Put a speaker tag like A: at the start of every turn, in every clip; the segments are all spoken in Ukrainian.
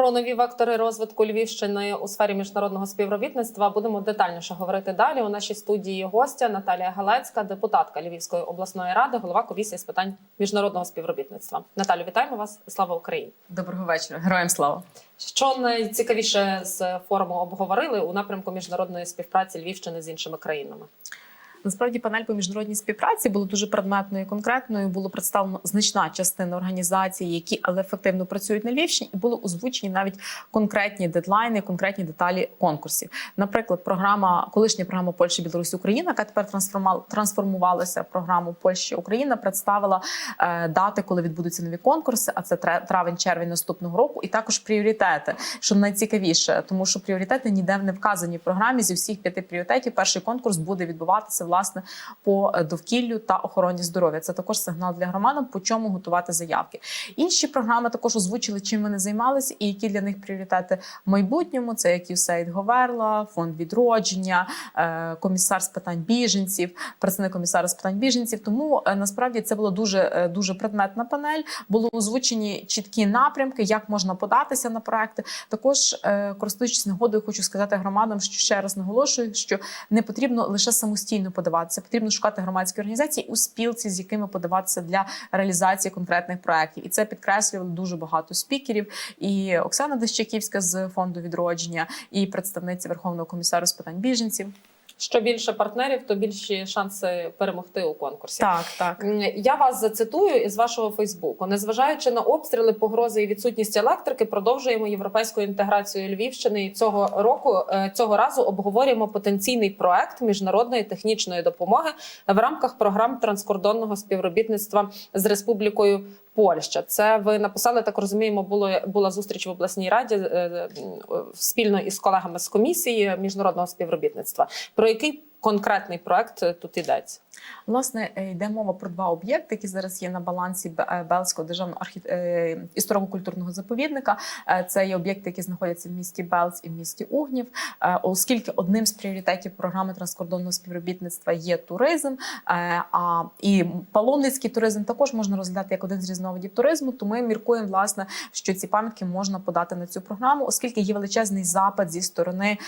A: Про нові вектори розвитку Львівщини у сфері міжнародного співробітництва будемо детальніше говорити далі. У нашій студії гостя Наталія Галецька, депутатка Львівської обласної ради, голова комісії з питань міжнародного співробітництва. Наталю, вітаємо вас! Слава Україні!
B: Доброго вечора, героям слава.
A: Що найцікавіше з форуму обговорили у напрямку міжнародної співпраці Львівщини з іншими країнами?
B: Насправді панель по міжнародній співпраці було дуже предметною і конкретною. Було представлено значна частина організацій, які але ефективно працюють на Львівщині, і були озвучені навіть конкретні дедлайни, конкретні деталі конкурсів. Наприклад, програма, колишня програма Польща, Білорусь, Україна, яка тепер трансформувалася в програму Польща Україна, представила е, дати, коли відбудуться нові конкурси. А це травень-червень наступного року, і також пріоритети, що найцікавіше, тому що пріоритети ніде не вказані в програмі. Зі всіх п'яти пріоритетів перший конкурс буде відбуватися власне по е, довкіллю та охороні здоров'я. Це також сигнал для громадян, по чому готувати заявки. Інші програми також озвучили, чим вони займалися, і які для них пріоритети в майбутньому. Це як USAID Говерла, фонд відродження, е, комісар з питань біженців, представник комісара з питань біженців. Тому е, насправді це була дуже дуже предметна панель. Були озвучені чіткі напрямки, як можна податися на проекти. Також користуючись нагодою, хочу сказати громадам, що ще раз наголошую, що не потрібно лише самостійно подаватися, потрібно шукати громадські організації у спілці, з якими подаватися для реалізації конкретних проєктів. І це підкреслювали дуже багато спікерів. І Оксана Дещаківська з фонду відродження, і представниця Верховного комісару з питань біженців.
A: Що більше партнерів, то більші шанси перемогти у конкурсі.
B: Так, так.
A: Я вас зацитую із вашого Фейсбуку. Незважаючи на обстріли, погрози і відсутність електрики, продовжуємо європейську інтеграцію Львівщини. І цього року е, цього разу обговорюємо потенційний проект міжнародної технічної допомоги в рамках програм транскордонного співробітництва з Республікою Польща. Це ви написали так. Розуміємо, було була зустріч в обласній раді е, е, спільно із колегами з комісії міжнародного співробітництва. Про який конкретний проект е, тут йдеться?
B: Власне, е, йде мова про два об'єкти, які зараз є на балансі е, Белського державного архі... історико-культурного заповідника. Це є об'єкти, які знаходяться в місті Белц і в місті Угнів. Оскільки одним з пріоритетів програми транскордонного співробітництва є туризм, а і паломницький туризм також можна розглядати як один з різновидів туризму. То ми міркуємо, власне, що ці пам'ятки можна подати на цю програму, оскільки є величезний запит зі сторони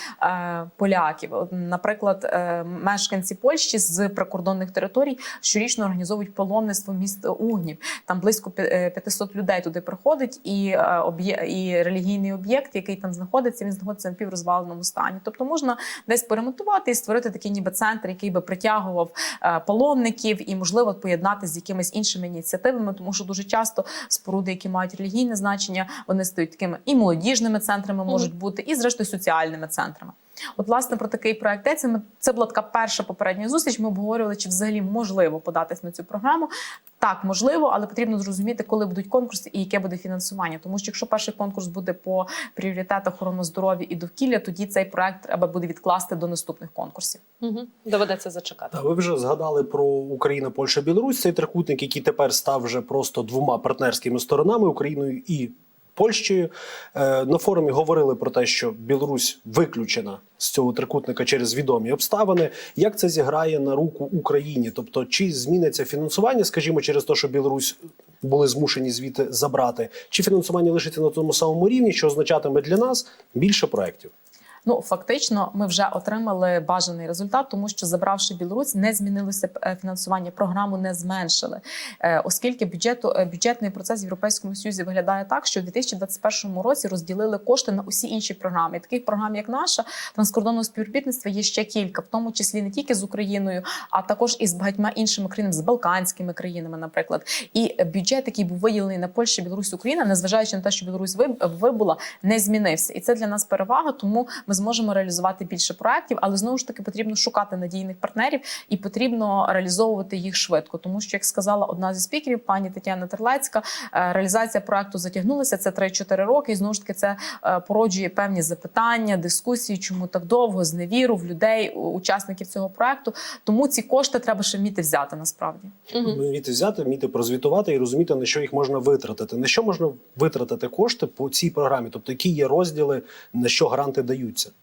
B: поляків. Наприклад, мешканці Польщі з прикордонних територій щорічно організовують паломництво міста Угнів. Там близько пі- е, 500 людей туди приходить, і е, і релігійний об'єкт, який там знаходиться, він знаходиться в напіврозваленому стані. Тобто можна десь перемонтувати і створити такий ніби центр, який би притягував е, паломників і, можливо, поєднати з якимись іншими ініціативами, тому що дуже часто споруди, які мають релігійне значення, вони стають такими і молодіжними центрами можуть бути, і зрештою соціальними центрами. От, власне, про такий проект йдеться. Ми це була така перша попередня зустріч. Ми обговорювали, чи взагалі можливо податись на цю програму. Так, можливо, але потрібно зрозуміти, коли будуть конкурси і яке буде фінансування. Тому що якщо перший конкурс буде по пріоритетах охорони здоров'я і довкілля, тоді цей проект треба буде відкласти до наступних конкурсів.
A: Угу. Доведеться зачекати.
C: Ви вже згадали про Україна, Польща, Білорусь. Цей трикутник, який тепер став вже просто двома партнерськими сторонами Україною і Польщею. Е, На форумі говорили про те, що Білорусь виключена з цього трикутника через відомі обставини. Як це зіграє на руку Україні? Тобто, чи зміниться фінансування, скажімо, через те, що Білорусь були змушені звідти забрати, чи фінансування лишиться на тому самому рівні, що означатиме для нас більше проєктів?
B: Ну фактично, ми вже отримали бажаний результат, тому що забравши Білорусь, не змінилося е, фінансування. Програму не зменшили, Е, оскільки бюджету е, бюджетний процес в Європейському Союзі виглядає так, що в 2021 році розділили кошти на усі інші програми. Таких програм, як наша транскордонного співробітництва, є ще кілька, в тому числі не тільки з Україною, а також із багатьма іншими країнами, з Балканськими країнами, наприклад. І бюджет, який був виділений на Польщу, Білорусь, Україна, незважаючи на те, що Білорусь вибула, не змінився. І це для нас перевага. Тому ми зможемо реалізувати більше проєктів, але знову ж таки потрібно шукати надійних партнерів і потрібно реалізовувати їх швидко. Тому що, як сказала одна зі спікерів, пані Тетяна Терлецька, е, реалізація проекту затягнулася. Це 3-4 роки. І знову ж таки це е, породжує певні запитання, дискусії, чому так довго, зневіру в людей, учасників цього проекту. Тому ці кошти треба ще вміти взяти насправді.
A: Угу.
C: Вміти взяти, вміти прозвітувати і розуміти, на що їх можна витратити. На що можна витратити кошти по цій програмі? Тобто, які є розділи, на що гранти даються? Davidson?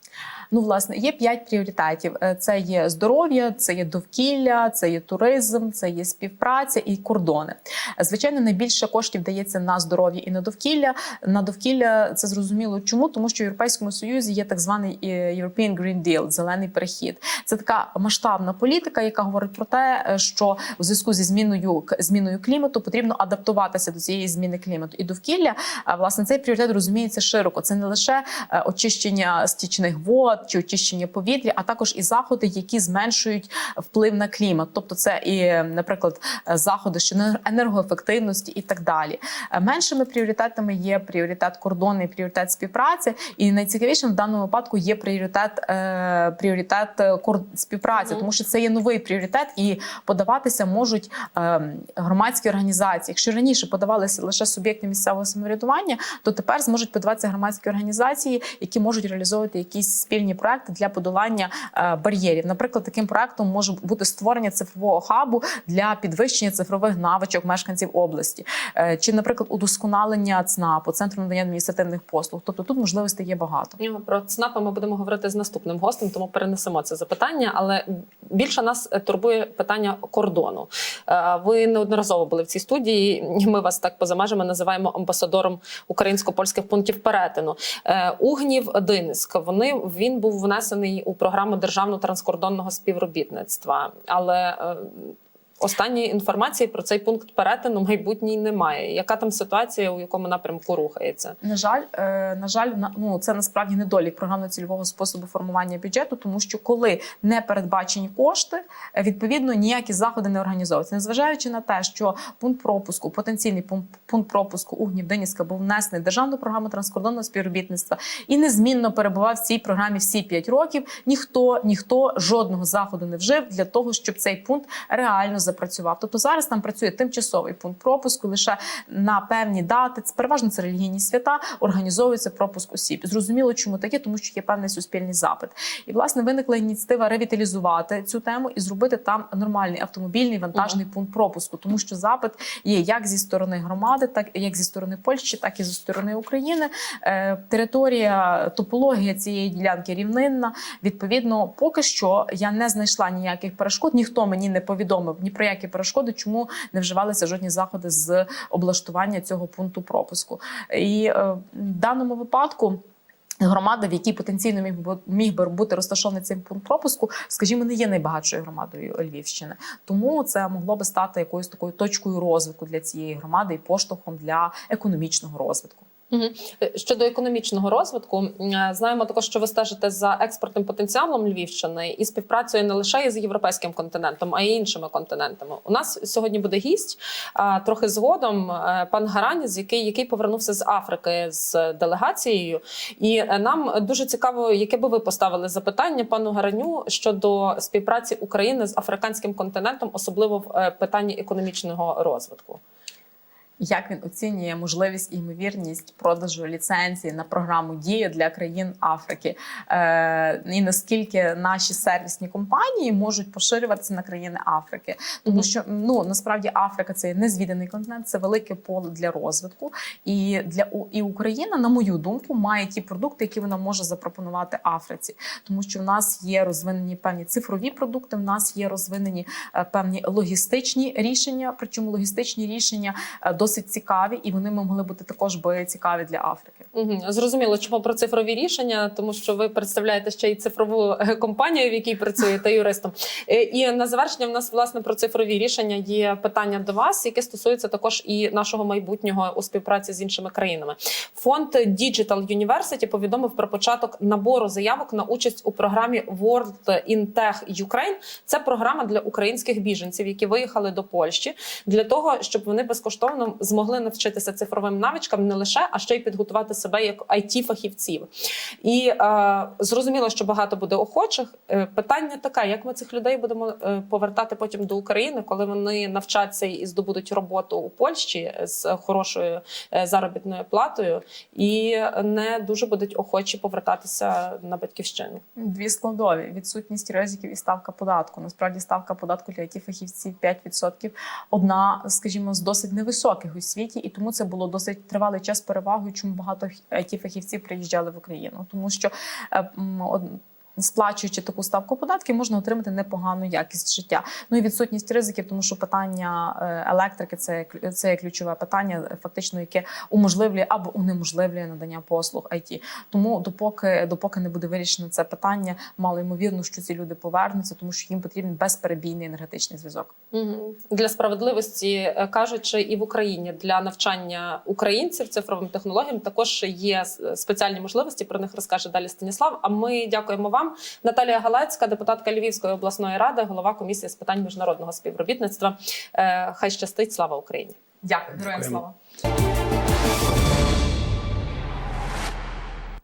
B: Ну, власне, є п'ять пріоритетів: Е, це є здоров'я, це є довкілля, це є туризм, це є співпраця і кордони. Звичайно, найбільше коштів дається на здоров'я і на довкілля. На довкілля це зрозуміло. Чому? Тому що в Європейському Союзі є так званий е, European Green Deal, зелений перехід. Це така масштабна політика, яка говорить про те, е, що в зв'язку зі зміною зміною клімату потрібно адаптуватися до цієї зміни клімату і довкілля. Власне цей пріоритет розуміється широко. Це не лише очищення стічних вод чи очищення повітря, а також і заходи, які зменшують вплив на клімат. Тобто, це і, наприклад, е, заходи щодо енергоефективності і так далі. Е, Меншими пріоритетами є пріоритет кордону і пріоритет співпраці. І найцікавішим в даному випадку є пріоритет е, пріоритет е, співпраці, тому що це є новий пріоритет, і подаватися можуть е, громадські організації. Якщо раніше подавалися лише суб'єкти місцевого самоврядування, то тепер зможуть подаватися громадські організації, які можуть реалізовувати якісь спільні проекти для подолання е, бар'єрів. Наприклад, таким проектом може бути створення цифрового хабу для підвищення цифрових навичок мешканців області, Е, чи, наприклад, удосконалення ЦНАПу, центру надання адміністративних послуг. Тобто тут можливостей є багато.
A: Про ЦНАПи ми будемо говорити з наступним гостем, тому перенесемо це запитання. Але більше нас е, турбує питання кордону. Ви неодноразово були в цій студії. Ми вас так поза межами називаємо амбасадором українсько-польських пунктів перетину. Угнів Динськ. Вони він був внесений у програму державного транскордонного співробітництва, але е, Останньої інформації про цей пункт перетину майбутній немає. Яка там ситуація, у якому напрямку рухається?
B: На жаль, е, на жаль, на- ну це насправді недолік програмно-цільового способу формування бюджету, тому що коли не передбачені кошти, е, відповідно ніякі заходи не організовуються. Незважаючи на те, що пункт пропуску, потенційний пункт, пункт пропуску Угнів Денівська був внесений в державну програму транскордонного співробітництва і незмінно перебував в цій програмі всі 5 років. Ніхто ніхто жодного заходу не вжив для того, щоб цей пункт реально запрацював. Тобто зараз там працює тимчасовий пункт пропуску лише на певні дати. Це переважно це релігійні свята. Організовується пропуск осіб. Зрозуміло, чому таке, тому що є певний суспільний запит. І власне виникла ініціатива ревіталізувати цю тему і зробити там нормальний автомобільний вантажний пункт пропуску, тому що запит є як зі сторони громади, так як зі сторони Польщі, так і зі сторони України. Е, територія, топологія цієї ділянки рівнинна. Відповідно, поки що я не знайшла ніяких перешкод. Ніхто мені не повідомив ні про які перешкоди, чому не вживалися жодні заходи з облаштування цього пункту пропуску. І е, в даному випадку. Громада, в якій потенційно міг би міг би бути розташований цей пункт пропуску, скажімо, не є найбагатшою громадою Львівщини. Тому це могло би стати якоюсь такою точкою розвитку для цієї громади і поштовхом для економічного розвитку.
A: Е, Щодо економічного розвитку, е, знаємо також, що ви стежите за експортним потенціалом Львівщини і співпрацює не лише із європейським континентом, а й іншими континентами. У нас сьогодні буде гість трохи згодом. е, Пан Гараніс, який який повернувся з Африки з делегацією, і нам дуже цікаво, яке би ви поставили запитання пану Гараню щодо співпраці України з африканським континентом, особливо в питанні економічного розвитку.
B: Як він оцінює можливість і ймовірність продажу ліцензії на програму Дія для країн Африки, е, і наскільки наші сервісні компанії можуть поширюватися на країни Африки, тому що ну насправді Африка це незвіданий континент, це велике поле для розвитку. І для і Україна, на мою думку, має ті продукти, які вона може запропонувати Африці, тому що в нас є розвинені певні цифрові продукти. В нас є розвинені е, певні логістичні рішення. Причому логістичні рішення е, досить цікаві, і вони могли бути також би цікаві для Африки.
A: Угу. Зрозуміло, чому про цифрові рішення, тому що ви представляєте ще й цифрову е, компанію, в якій працюєте юристом. Е, І на завершення в нас власне про цифрові рішення є питання до вас, яке стосується також і нашого майбутнього у співпраці з іншими країнами. Фонд Digital University повідомив про початок набору заявок на участь у програмі World in Tech Ukraine. Це програма для українських біженців, які виїхали до Польщі, для того, щоб вони безкоштовно змогли навчитися цифровим навичкам не лише, а ще й підготувати себе як it фахівців І е, зрозуміло, що багато буде охочих. Е, питання таке: як ми цих людей будемо е, повертати потім до України, коли вони навчаться і здобудуть роботу у Польщі з хорошою е, заробітною платою, і не дуже будуть охочі повертатися на батьківщину.
B: Дві складові: відсутність ризиків і ставка податку. Насправді ставка податку для it фахівців 5%. Одна, скажімо, з досить невисоких високих у світі, і тому це було досить тривалий час перевагою, чому багато it фахівців приїжджали в Україну, тому що е, Сплачуючи таку ставку податків, можна отримати непогану якість життя. Ну і відсутність ризиків, тому що питання е, електрики це це ключове питання, фактично, яке уможливлює або унеможливлює надання послуг IT. Тому допоки допоки не буде вирішено це питання, мало ймовірно, що ці люди повернуться, тому що їм потрібен безперебійний енергетичний зв'язок.
A: Для справедливості е, кажучи, і в Україні для навчання українців цифровим технологіям також є спеціальні можливості. Про них розкаже далі Станіслав. А ми дякуємо вам, Наталія Галацька, депутатка Львівської обласної ради, голова комісії з питань міжнародного співробітництва. Е, Хай щастить, слава Україні!
B: Дякую, героям слава.